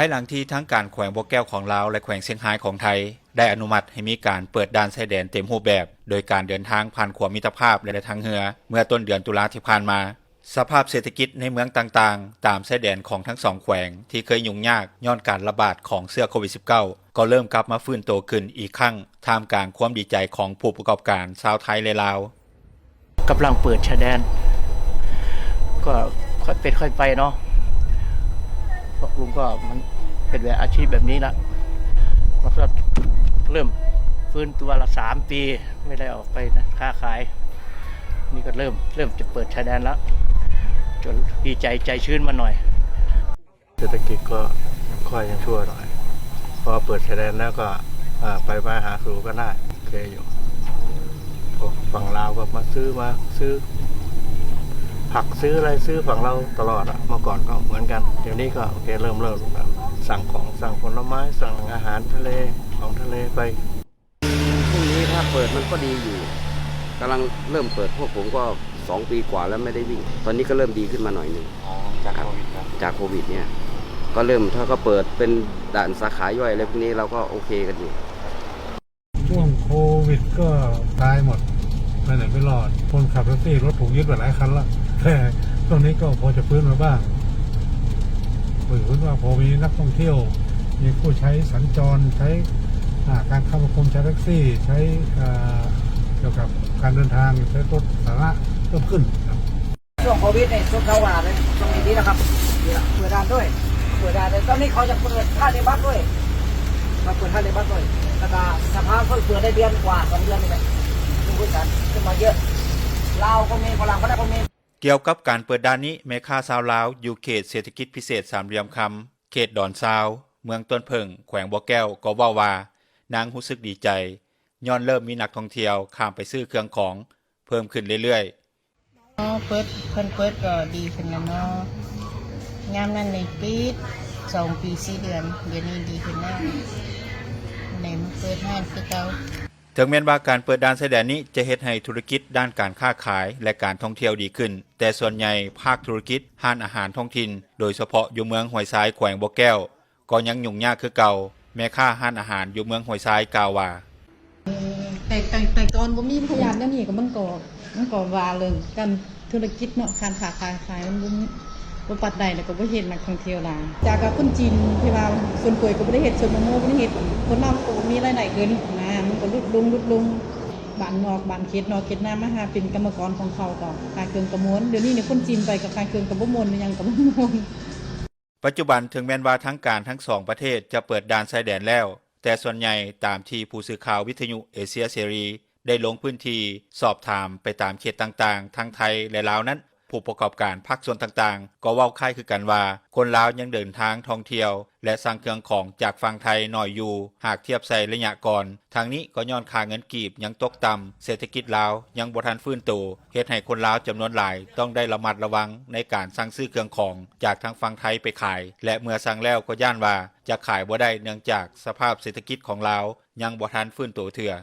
ายหลังที่ทั้งการแขวงบ่อแก้วของลาวและแขวงเชียงรายของไทย ได้อนุมัติให้มีการเปิดด่านชายแดนเต็มรูปแบบ โดยการเดินทางผ่านขวมิตรภาพและทางเรือเมื่อต้นเดือนตุลาที่ผ่านมา สภาพเศรษฐกิจในเมืองต่างๆ ตามชายแดนของทั้งสองแขวงที่เคยยุ่งยากย้อนการระบาดของเสื้อโควิด -19 ก็เริ่มกลับมาฟื้นตัวขึ้นอีกครั้งท่ามกลางความดีใจของผู้ประกอบการชาวไทยและลาวกำลังเปิดชายแดน ก็ค่อยเป็นค่อยไปเนาะพวกลุงก็มัน เป็นแบบอาชีพแบบนี้ละมันก็เริ่มฟื้นตัวละสามปีไม่ได้ออกไปนะค้าขาย นี่ก็เริ่มเริ่มจะเปิดชายแดนแล้วจนดีใจใจชื้นมาหน่อย เศรษฐกิจก็ค่อยยังชั่วหน่อย พอเปิดชายแดนแล้วก็ไปมาหาสู่ก็ได้โอเคอยู่ฝั่งลาวก็มาซื้อมาซื้อ ผักซื้ออะไรซื้อฝั่งเราตลอดอะเมื่อก่อนก็เหมือนกัน เดี๋ยวนี้ก็โอเคเริ่มเริ่มแล้วสั่งของสั่งผลไม้สั่งอาหารทะเลของทะเลไปพรุ่งนี้ถ้าเปิดมันก็ดีอยู่กำลังเริ่มเปิดพวกผมก็สองปีกว่าแล้วไม่ได้วิ่ง ตอนนี้ก็เริ่มดีขึ้นมาหน่อยหนึ่งจากโควิดจากโควิดเนี่ยก็เริ่มถ้าก็เปิดเป็นด่านสาขาย่อยอะไรพวกนี้เราก็โอเคกันอยู่ช่วงโควิดก็ตายหมดไปไหนไม่รอดคนขับแท็กซี่รถถูกยึดไปหลายคันละ แต่ตรงนี้ก็พอจะฟื้นมาบ้างฟื้นว่าพอมีนักท่องเที่ยว มีผู้ใช้สัญจรใช้การเข้ามคมใช้แท็กซี่ ใช้เกี่ยวกับการเดินทางใช้รถสาธารณะเพิ่มขึ้นครับช่วงโควิดเนี่ยช่วงเข้าว่าเลยช่วงนี้นะครับเปิดร้านด้วยเปิดร้านเลยตอนนี้เขาจะเปิดท่าเรือบัสด้วยมาเปิดท่าเรือบัสด้วยแล้วก็สภาพเพิ่งเปิดได้เดือนกว่าสองเดือนนี่แหละดูบริษัทขึ้นมาเยอะลาวก็มีฝรั่งก็ได้ก็มี เกี่ยวกับการเปิดด้านนี้แม่ค้าชาวลาวอยู่เขตเศรษฐกิจพิเศษสามเหลี่ยมคำเขตดอนซาว เมืองต้นเพิงแขวงบ่อแก้วก็ว้าว่า นางรู้สึกดีใจ ย้อนเริ่มมีนักท่องเที่ยวข้ามไปซื้อเครื่องของเพิ่มขึ้นเรื่อยๆอ๋อเปิดเพิ่นเปิดก็ดีขึ้นแล้วเนาะงามนั้นในปีดสองปีสี่เดือนเดี๋ยวนี้ดีขึ้นแล้วในมันเปิดห้างคือเก่า ถึงแม้นว่าการเปิดด่านชายแดนนี้จะเฮ็ดให้ธุรกิจด้านการค้าขายและการท่องเที่ยวดีขึ้น แต่ส่วนใหญ่ภาคธุรกิจห้านอาหารท้องถิ่น โดยเฉพาะอยู่เมืองห้วยทรายแขวงบ่อแก้ว ก็ยังยุ่งยากคือเก่า แม่ค้าห้านอาหารอยู่เมืองห้วยทรายกล่าวว่าแต่แต่แต่ก่อนบ่มีพยานเนี่ยนี่ก็มันก็มันก็ว่าเรื่องการธุรกิจเนาะการค้าขายขายมันบ่มี บ่ปัดใดแล้วก็บ่เห็นนักท่องเที่ยวหลายจากกับคนจีนที่ว่าส่วนป่วยก็บ่ได้เฮ็ดส่วนมะม่วงบ่ได้เฮ็ดคนลาก็มีรายได้เกินนะมันก็ลดลงลดลงบ้านนอกบ้านเขตนอกเขตหน้ามาหาเป็นกรรมกรของเขาก็ขายเครื่องกระมวลเดี๋ยวนี้เนี่ยคนจีนไปกับขายเครื่องกระบ่มวนมันยังกระบ่มวนปัจจุบันถึงแม้นว่าทั้งการทั้งสองประเทศจะเปิดด่านชายแดนแล้ว แต่ส่วนใหญ่ตามที่ผู้สื่อข่าววิทยุเอเชียเสรี ได้ลงพื้นที่สอบถามไปตามเขตต่างๆ ทั้งไทยและลาวนั้น ผู้ประกอบการภาคส่วนต่างๆ ก็เว้าค่ายคือกันว่า คนลาวยังเดินทางท่องเที่ยว และสั่งเครื่องของจากฝั่งไทยหน่อยอยู่ หากเทียบใส่ระยะก่อน ทางนี้ก็ย้อนค่าเงินกีบยังตกต่ำเศรษฐกิจลาวยังบ่ทันฟื้นตัวเฮ็ดให้คนลาวจำนวนหลายต้องได้ระมัดระวังในการสั่งซื้อเครื่องของจากทางฝั่งไทยไปขาย และเมื่อสั่งแล้วก็ย่านว่าจะขายบ่ได้เนื่องจากสภาพเศรษฐกิจของลาวยังบ่ทันฟื้นตัวเถื่อ